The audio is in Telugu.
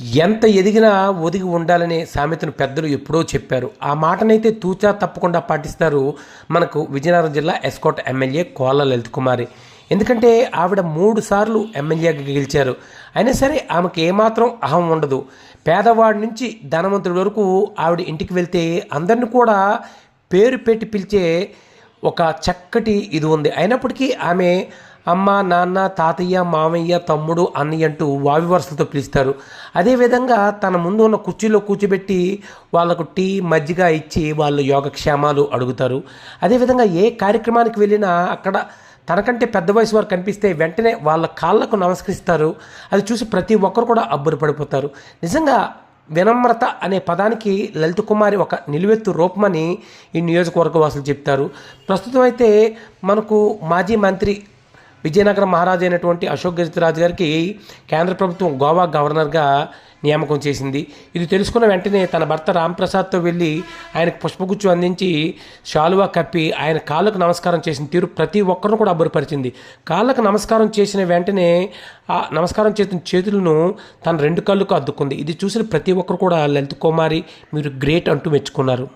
ఎంత ఎదిగినా ఒదిగి ఉండాలనే సామెతను పెద్దలు ఎప్పుడో చెప్పారు. ఆ మాటనైతే తూచా తప్పకుండా పాటిస్తారు మనకు విజయనగరం జిల్లా ఎస్కోట్ ఎమ్మెల్యే కోళ్ళ లలిత్ కుమారి. ఎందుకంటే ఆవిడ మూడు సార్లు ఎమ్మెల్యేగా గెలిచారు. అయినా సరే ఆమెకు ఏమాత్రం అహం ఉండదు. పేదవాడి నుంచి ధనవంతుడి వరకు ఆవిడ ఇంటికి వెళ్తే అందరిని కూడా పేరు పెట్టి పిలిచే ఒక చక్కటి ఇది ఉంది. అయినప్పటికీ ఆమె అమ్మ నాన్న తాతయ్య మామయ్య తమ్ముడు అన్నయ్య అంటూ వావి వరుసలతో పిలుస్తారు అదేవిధంగా తన ముందు ఉన్న కుర్చీలో కూర్చోబెట్టి వాళ్ళకు టీ మజ్జిగ ఇచ్చి వాళ్ళు యోగక్షేమాలు అడుగుతారు. అదేవిధంగా ఏ కార్యక్రమానికి వెళ్ళినా అక్కడ తనకంటే పెద్ద వయసు వారు కనిపిస్తే వెంటనే వాళ్ళ కాళ్ళకు నమస్కరిస్తారు. అది చూసి ప్రతి ఒక్కరు కూడా అబ్బురపడిపోతారు నిజంగా వినమ్రత అనే పదానికి లలిత కుమారి ఒక నిలువెత్తు రూపమని ఈ నియోజకవర్గ వాసులు చెప్తారు. ప్రస్తుతం అయితే మనకు మాజీ మంత్రి విజయనగరం మహారాజు అయినటువంటి అశోక్ గజపతిరాజు గారికి కేంద్ర ప్రభుత్వం గోవా గవర్నర్గా నియామకం చేసింది. ఇది తెలుసుకున్న వెంటనే తన భర్త రాంప్రసాద్తో వెళ్ళి ఆయనకు పుష్పగుచ్చు అందించి శాలువా కప్పి ఆయన కాళ్ళకు నమస్కారం చేసిన తీరు ప్రతి ఒక్కరిని కూడా అబ్బురపరిచింది. కాళ్ళకు నమస్కారం చేసిన వెంటనే ఆ నమస్కారం చేసిన చేతులను తన రెండు కళ్ళకు అద్దుకుంది. ఇది చూసిన ప్రతి ఒక్కరు కూడా లలిత్ కుమారి మీరు గ్రేట్ అంటూ మెచ్చుకున్నారు.